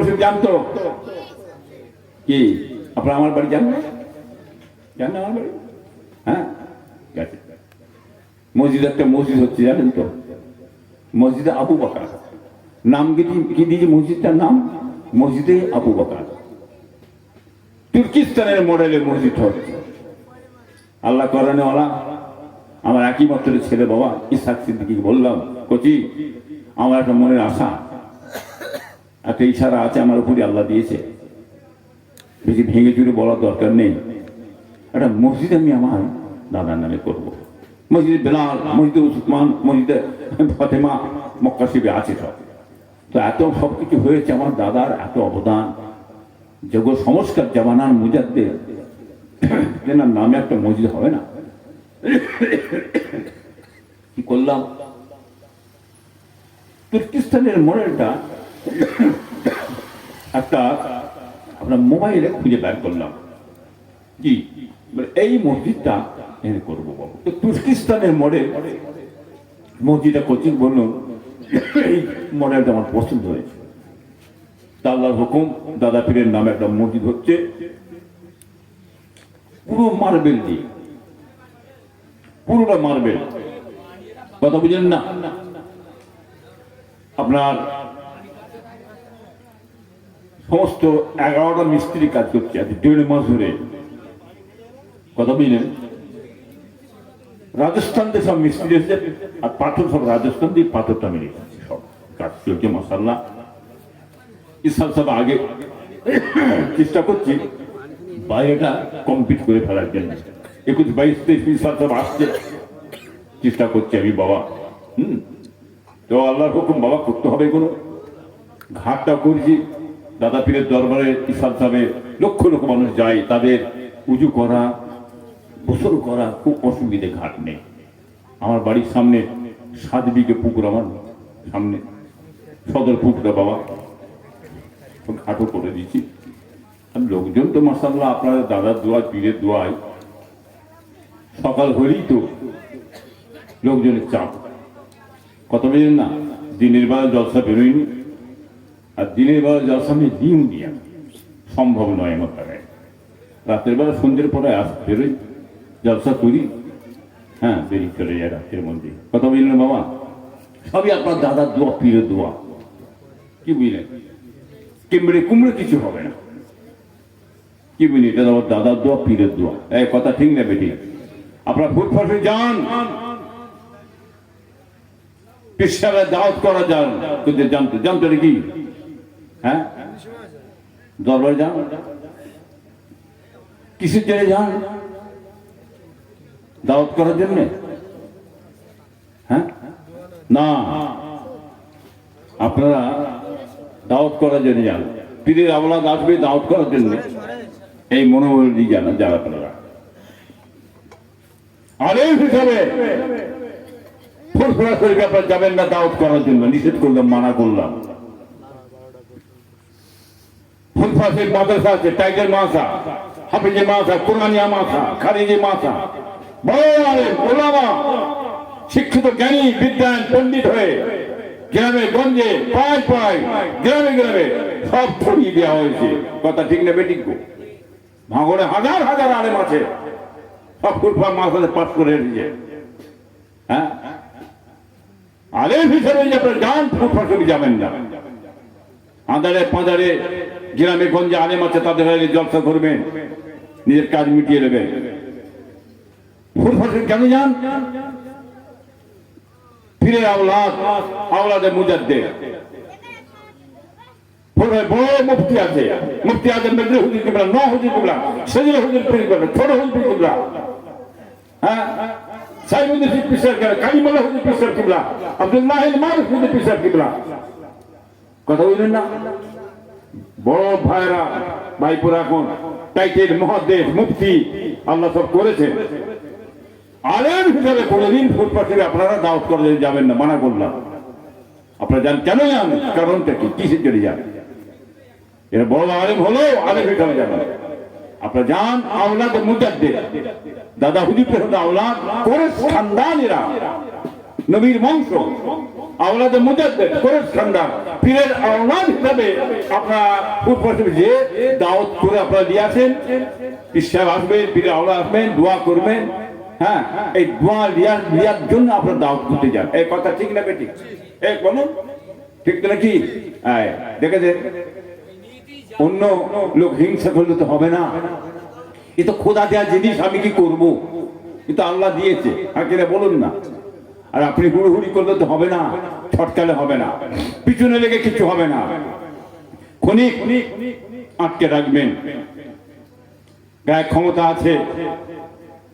পাশে জানতো? কি? আপনার আমার বাড়ি জান না? জান আমার বাড়ি? হ্যাঁ? ঠিক আছে মসজিদ একটা মসজিদ হচ্ছে, জানেন তো? মসজিদে আবু বাকার নাম কি দি- কি দিয়েছে মসজিদটার নাম? মসজিদে আবু বাকার। তুর্কিস্তানের মডেলের মসজিদ হচ্ছে। আল্লাহ করানে ওলা আমার একই মাত্র ছেলে বাবা ইসাক সিদ্দিকি বললাম, কচি, আমার একটা মনের আশা একটা ইশারা আছে আমার উপরে আল্লাহ দিয়েছে। বেশি ভেঙে চুরে বলার দরকার নেই। একটা মসজিদ আমি আমার দাদার নামে করব। মসজিদে বেলাল, মসজিদে উসমান, মসজিদে ফতেমা, মক্কা শিবে আছে সব। তো এত সব কিছু হয়েছে আমার দাদার, এত অবদান। যোগ সংস্কার জামানার মুজাদ্দে তেনার নামে একটা মসজিদ হবে না। কি করলাম? তুর্কিস্তানের মডেলটা একটা আপনার মোবাইলে খুঁজে বের করলাম। বলে, এই মসজিদটা এনে করব তো তুর্কিস্তানের মডেল মসজিদটা কোচিং বলল এই মডেলটা আমার পছন্দ হয়েছে। আল্লাহর হুকুম দাদা পীরের নামে একটা মসজিদ হচ্ছে। পুরো মার্বেল দিয়ে। পুরোটা মার্বেল। কথা বুঝলেন না? আপনার সমস্ত এগারোটা মিস্ত্রি কাজ করছে আজ দেড় মাস ধরে। কথা বুঝলেন? রাজস্থান দিয়ে সব মিস্ত্রি এসেছে, আর পাথর সব রাজস্থান দিয়ে পাথরটা যাচ্ছে সব। কাজ চলছে মশাল্লা ইসাল সব আগে চেষ্টা করছি বাইরেটা কমপ্লিট করে ফেলার জন্য। একুশ বাইশ তেইশ ইসাল সব আসছে, চেষ্টা করছি আমি, বাবা। হুম? তো আল্লাহর হুকুম, বাবা, করতে হবে কোনো। ঘাটটা করছি। দাদা পীরের দরবারে ইসাল সাহেব লক্ষ লক্ষ মানুষ যায়, তাদের উজু করা, গোসল করা খুব অসুবিধে ঘাট নেই। আমার বাড়ির সামনে সাত বিঘে পুকুর আমার সামনে। সদর পুকুরটা বাবা ঘাটও করে দিচ্ছি আর লোকজন তো মাসাল্লাহ আপনার দাদার দোয়া, পীরের দোয়ায় সকাল হলেই তো লোকজনের চাপ। কত বেজেন না? দিনের বেলা জলসা বেরোয়নি। আর দিনের বেলা জলসা আমি দিন দিয়া সম্ভব নয় আমার দ্বারায়। রাতের বেলা সন্ধ্যের পরে আস বেরোই, জলসা করি। হ্যাঁ বেরি চলে যায় রাতের মধ্যে। কথা বুঝলেন বাবা? সবই আপনার দাদার দোয়া, পীরের দোয়া। কি বুঝলেন? কিমড়ে কুমড়ে কিছু হবে না। কি বুঝলি এটা আমার দাদার দোয়া, পীরের দোয়া। এই কথা ঠিক না বেটি আপনার ফুট ফাটে যান। পেশারে দাওয়াত করা যান। তোদের জানতো জানতো কি? হ্যাঁ? দরবার যান। কিসের জন্য যান? দাওয়াত করার জন্য? হ্যাঁ? না। আপনারা দাওয়াত করার জন্য যান। পীরের আওলাদ আসবে দাওয়াত করার জন্য। এই মনোবল দিয়ে জানা যারা আপনারা। আলেম হিসাবে ফুরফুরা যাবেন না দাওয়াত করার জন্য। নিষেধ করলাম, মানা করলাম। শরীফ মাদ্রাসা আছে, টাইগার মাসা হাফিজে মাসা কোরআনিয়া মাসা খারিজি মাসা বড় ওলামা, শিক্ষিত জ্ঞানী, বিদ্যান পণ্ডিত হয়ে গ্রামে, গঞ্জে পায় পায় গ্রামে গ্রামে সব ছড়িয়ে দেওয়া হয়েছে। কথা ঠিক না বেটিক ভাঙড়ে হাজার হাজার আলেম আছে। সব ফুলফা মাসাতে পাস করে এসেছে। হ্যাঁ? আলেম হিসেবে আপনার যান ফুলফা শরীফ যাবেন না। আদারে পাঁদারে গ্রামে, গঞ্জে আলেম আছে, তাদের হয়ে জলসা করবেন নিজের কাজ মিটিয়ে নেবেন কেন যান ফিরে আওলাদ আওলাদে মুজাদ্দে বড় মুফতি আছে। মুফতি কিবলা ছোট হ্যাঁ? পিসার আব্দুল্লাহ মারুফ পিসার কিবলা। কথা বললেন না? বড় ভাইরা, ভাইপুর এখন টাইটেল মহাদেশ মুক্তি আল্লাহ সব করেছেন। আলেম হিসাবে কোনোদিন ফুটপাথে আপনারা দাওয়াত করে যাবেন না, মানা করলাম। আপনারা যান, কেন যান? কারণটা কি? কিসের জন্য যান? এরা বড় আলেম হলো আলেম হিসাবে যাবেন আপনারা যান, আওলাদ মুজাদ্দে দাদা হুজুর আওলাদ করে খানদান এরা নবীর বংশ আওলাদে মুজাদ্দেদ কোরেশ খানদান পীরের আওলাদ হিসাবে আপনারা পূর্বশে যে দাওয়াত করে আপনারা দিয়ে আসেন। সাহেব আসবেন, পীরের আওলাদ আসবেন, দোয়া করবেন। হ্যাঁ এই দোয়া লিয়ার লিয়ার জন্য আপনারা দাওয়াত করতে যান। এই কথা ঠিক না বেটি এই বলুন, ঠিক তো নাকি? হ্যাঁ দেখেছেন অন্য লোক হিংসা করলে তো হবে না। এ তো খোদা দেওয়া জিনিস, আমি কি করব? এ তো আল্লাহ দিয়েছে। আর বলুন না। আর আপনি হুড়ুহুড়ি করলে তো হবে না, ছটকালে হবে না, পিছনে লেগে কিছু হবে না। ক্ষণিক আটকে রাখবেন। গায়ে ক্ষমতা আছে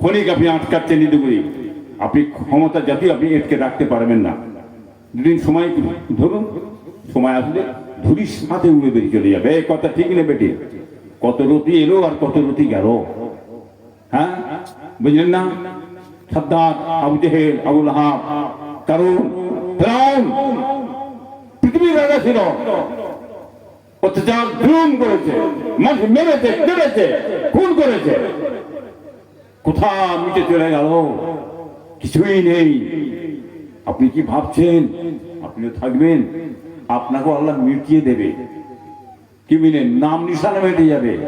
ক্ষণিক আপনি আটকাচ্ছেন ইদুগুড়ি আপনি ক্ষমতা জাতীয় আপনি এটকে রাখতে পারবেন না। দুদিন সময় ধরুন, সময় আসলে ধুরির সাথে উড়ে বেরিয়ে চলে যাবে। এই কথা ঠিক নেই বেটি। কত রতি এলো আর কত রতি গেল। হ্যাঁ? বুঝলেন না? সাদ্দাত আবু জেহেল, আবুল হাব কারণ ফেরাউন। পৃথিবীর রাজা ছিল। অত্যাচার করেছে। মানুষ মেরেছে খুন করেছে। কোথা মিটে চলে গেল? কিছুই নেই। আপনি কি ভাবছেন? আপনিও থাকবেন। আপনাকেও আল্লাহ মিটিয়ে দেবে। কি মিলে নাম নিশানা মেটে যাবে।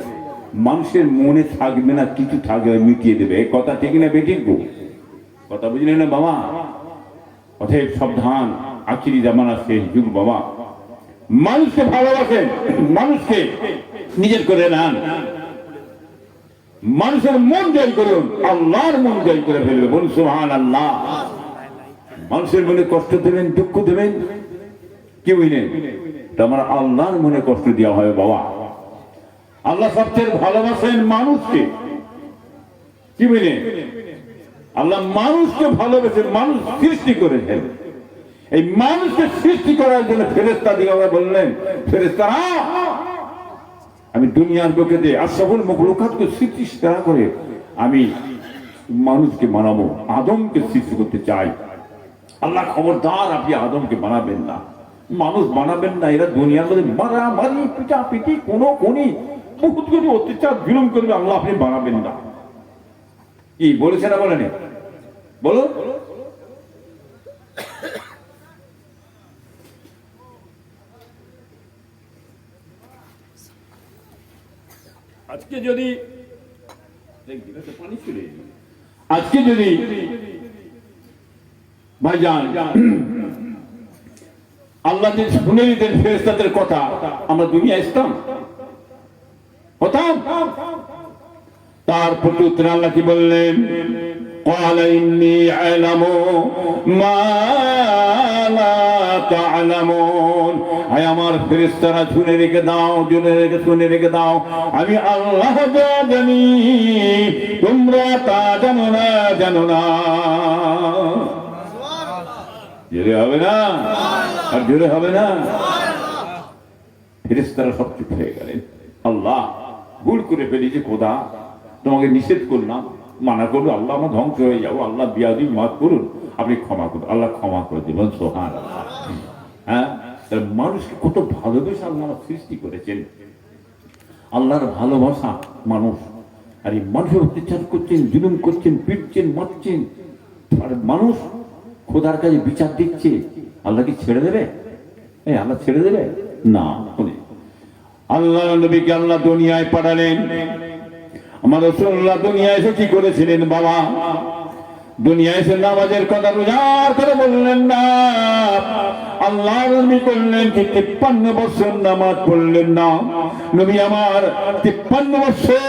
মানুষের মনে থাকবে না, কিছু থাকবে মিটিয়ে দেবে। কথা ঠিক না, বেঠিক কথা বুঝলেন না বাবা? অতএব সাবধান আখিরি জামানা শেষ যুগ, বাবা। মানুষকে ভালোবাসেন, মানুষকে নিজের করে নেন। মানুষের মন জয় করুন, আল্লাহর মন জয় করে ফেলবে। বলুন সুহান আল্লাহ মানুষের মনে কষ্ট দেবেন, দুঃখ দেবেন? নেই। তো আমার আল্লাহর মনে কষ্ট দেওয়া হয় বাবা। আল্লাহ সবচেয়ে ভালোবাসেন মানুষকে। কি বুঝলেন আল্লাহ মানুষকে ভালোবেসে মানুষ সৃষ্টি করেছেন এই মানুষকে সৃষ্টি করার জন্য ফেরেস্তা দিয়ে বললেন ফেরেস্তারা আমি দুনিয়ার লোকে দিয়ে আর আশরাফুল মখলুকাতকে সৃষ্টি তারা করে, আমি মানুষকে বানাবো, আদমকে সৃষ্টি করতে চাই। আল্লাহ খবরদার, আপনি আদমকে বানাবেন না। মানুষ বানাবেন না, এরা দুনিয়ার মধ্যে মারামারি পিটা পিটি কোনো কোনি, বহুত কিছু অত্যাচার, জুলুম করবে, আল্লাহ আপনি বানাবেন না। কি বলেছে না বলেন? বলো। আজকে যদি। আজকে যদি ভাইজান আল্লাহ যে শুনে নিতেন ফেরেস্তাদের কথা আমরা দুনিয়া আসতাম। হতাম? তার প্রতি উত্তরে আল্লাহ কি বললেন قال إني أعلم ما لا تعلمون আয় আমার ফেরেশতারা শুনে রেখে দাও শুনে রেখে শুনে রেখে দাও আমি আল্লাহ যা জানি তোমরা তা জানো না জানো না জোরে হবে না আর জোরে হবে না ফেরেশতারা সব চুপ হয়ে গেলেন আল্লাহ ভুল করে ফেলেছি খোদা তোমাকে নিষেধ করলাম, মানা করল, আল্লাহ আমার ধ্বংস হয়ে যাব আল্লাহ বিয়াদি মাফ করুন, আপনি ক্ষমা করুন, আল্লাহ ক্ষমা করে দেবেন সোহান হ্যাঁ? মানুষকে কত ভালোবেসে আল্লাহ সৃষ্টি করেছেন। আল্লাহর ভালোবাসা মানুষ। আর এই মানুষের অত্যাচার করছেন, জুলুম করছেন, পিটছেন, মারছেন, আর মানুষ খোদার কাছে বিচার দিচ্ছে, আল্লাহ কি ছেড়ে দেবে? এই আল্লাহ ছেড়ে দেবে? না আল্লাহ নবীকে আল্লাহ দুনিয়ায় পাঠালেন। আমার রসুল্লাহ দুনিয়া এসে কি করেছিলেন বাবা? দুনিয়া এসে নামাজের কথা রোজার করে বললেন না। আল্লাহ নবী করলেন কি তিপ্পান্ন বছর নামাজ পড়লেন না। নবী আমার তিপ্পান্ন বছর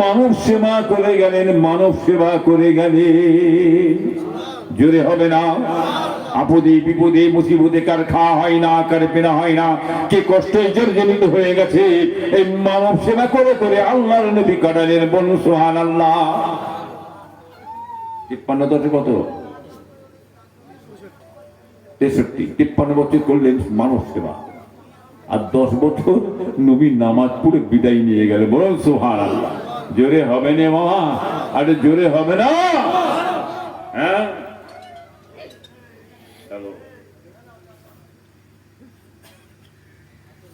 মানব সেবা করে গেলেন, মানব সেবা করে গেলেন। জোরে হবে না। আপদে, বিপদে, মুসিবতে কার খাওয়া হয় না, কার পেনা হয় না, কে কষ্টে জর্জরিত হয়ে গেছে, এই মানব সেবা করে করে আল্লাহর নবী কাটালেন বলুন সোহান আল্লাহ তিপ্পান্ন দশে কত? তেষট্টি। তিপ্পান্ন বছর করলেন মানব সেবা। আর দশ বছর নবী নামাজ পড়ে বিদায় নিয়ে গেল বলুন সোহান আল্লাহ জোরে হবে না মামা আরে জোরে হবে না? হ্যাঁ চলো যে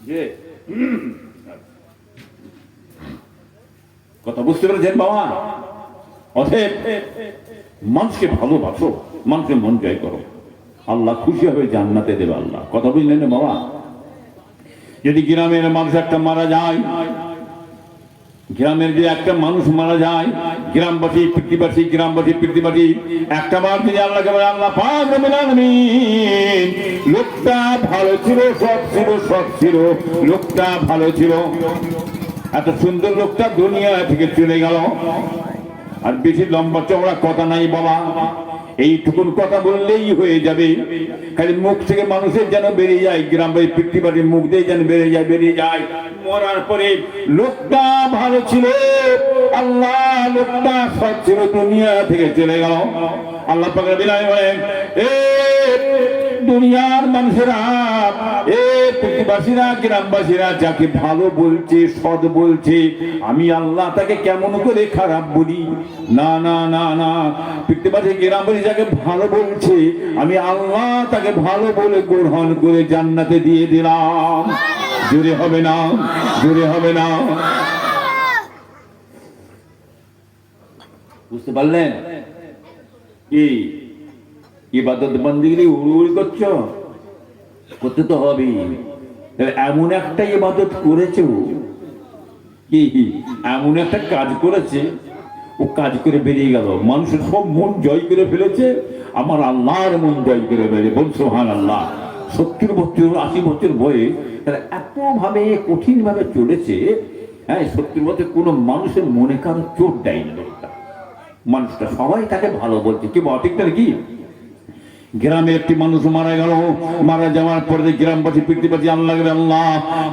কথা বুঝতে পেরেছেন, বাবা? অতএব মানুষকে ভালোবাসো মানুষের মন জয় করো। আল্লাহ খুশি হবে জান্নাতে দেবে আল্লাহ। কথা বুঝলেন বাবা? যদি গ্রামের মানুষ একটা মারা যায়, গ্রামের যে একটা মানুষ মারা যায় গ্রামবাসী পৃথিবাসী গ্রামবাসী পৃথিবাসী একটা বার যদি আল্লাহকে বলে, আল্লাহ পাক লোকটা ভালো ছিল সব ছিল সব ছিল, লোকটা ভালো ছিল। এত সুন্দর লোকটা দুনিয়া থেকে চলে গেল। আর বেশি লম্বা চওড়া কথা নাই বাবা। এইটুকুন কথা বললেই হয়ে যাবে। খালি মুখ থেকে মানুষের যেন বেরিয়ে যায় গ্রাম বাড়ি পৃথিবীর মুখ দিয়ে যেন বেরিয়ে যায় বেরিয়ে যায়। মরার পরে লোকটা ভালো ছিল। আল্লাহ লোকটা সৎ ছিল, দুনিয়া থেকে চলে গেল। আল্লাহ পাকে বিলায় বলেন, এ দুনিয়ার মানুষেরা গ্রামবাসীরা যাকে ভালো বলছে, সৎ বলছে, আমি আল্লাহ তাকে কেমন করে খারাপ বলি? না না না না, প্রতিবাসী, গ্রামবাসী যাকে ভালো বলছে, আমি আল্লাহ তাকে ভালো বলে গ্রহণ করে জান্নাতে দিয়ে দিলাম। জোরে হবে না, জোরে হবে না। বুঝতে পারলেন? কি? ইবাদত বন্দিগিরি উড়ি করছ? করতে তো হবেই তাহলে এমন একটা ইবাদত করেছে ও। কি? এমন একটা কাজ করেছে, ও কাজ করে বেরিয়ে গেল। মানুষের সব মন জয় করে ফেলেছে, আমার আল্লাহর মন জয় করে ফেলে বল সোহান আল্লাহ সত্তর বছর, আশি বছর বয়স, তারা এত ভাবে কঠিন ভাবে চলেছে হ্যাঁ সত্তর বছর কোনো মানুষের মনে কারও চোট দেয়নি মানুষটা সবাই তাকে ভালো বলছে। কি ঠিক না কি? গ্রামে একটি মানুষ মারা গেল। মারা যাওয়ার পরে গ্রামবাসী পৃথিবীবাসী আল্লাহ আল্লাহ,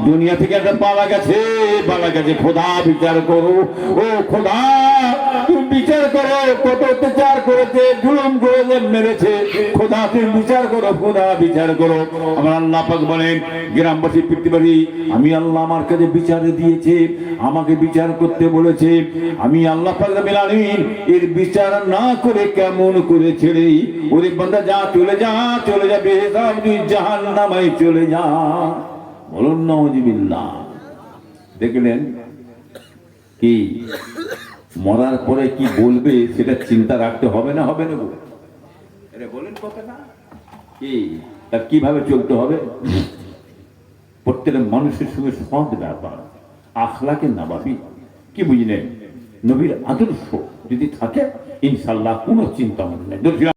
দুনিয়া থেকে একটা পালা গেছে। পালা গেছে, খোদা বিচার করো। ও খোদা বিচার করো। কত অত্যাচার করেছে, জুলুম করেছে, মেরেছে। খোদা, তুমি বিচার করো, খোদা বিচার করো। আমার আল্লাহ পাক বলেন, গ্রামবাসী পৃথিবীবাসী আমি আল্লাহ আমার কাছে বিচার দিয়েছে। আমাকে বিচার করতে বলেছে। আমি আল্লাহ পাক আলামিন এর বিচার না করে কেমন করে ছেড়ে ওরে বান্দা, যা চলে যা চলে যা বেহেসাব তুই জাহান্নামায় চলে যা। বলুন নওয়াজিবিল্লাহ দেখলেন কি? মরার পরে কি বলবে সেটা চিন্তা রাখতে হবে না হবে না? আরে বলেন কথাটা। কি? কীভাবে চলতে হবে? প্রত্যেকটা মানুষের সঙ্গে সৎ ব্যাপার। আখলাকে নাবাবি। কি বুঝলেন? নবীর আদর্শ যদি থাকে ইনশাল্লাহ কোনো চিন্তা মনে নেই।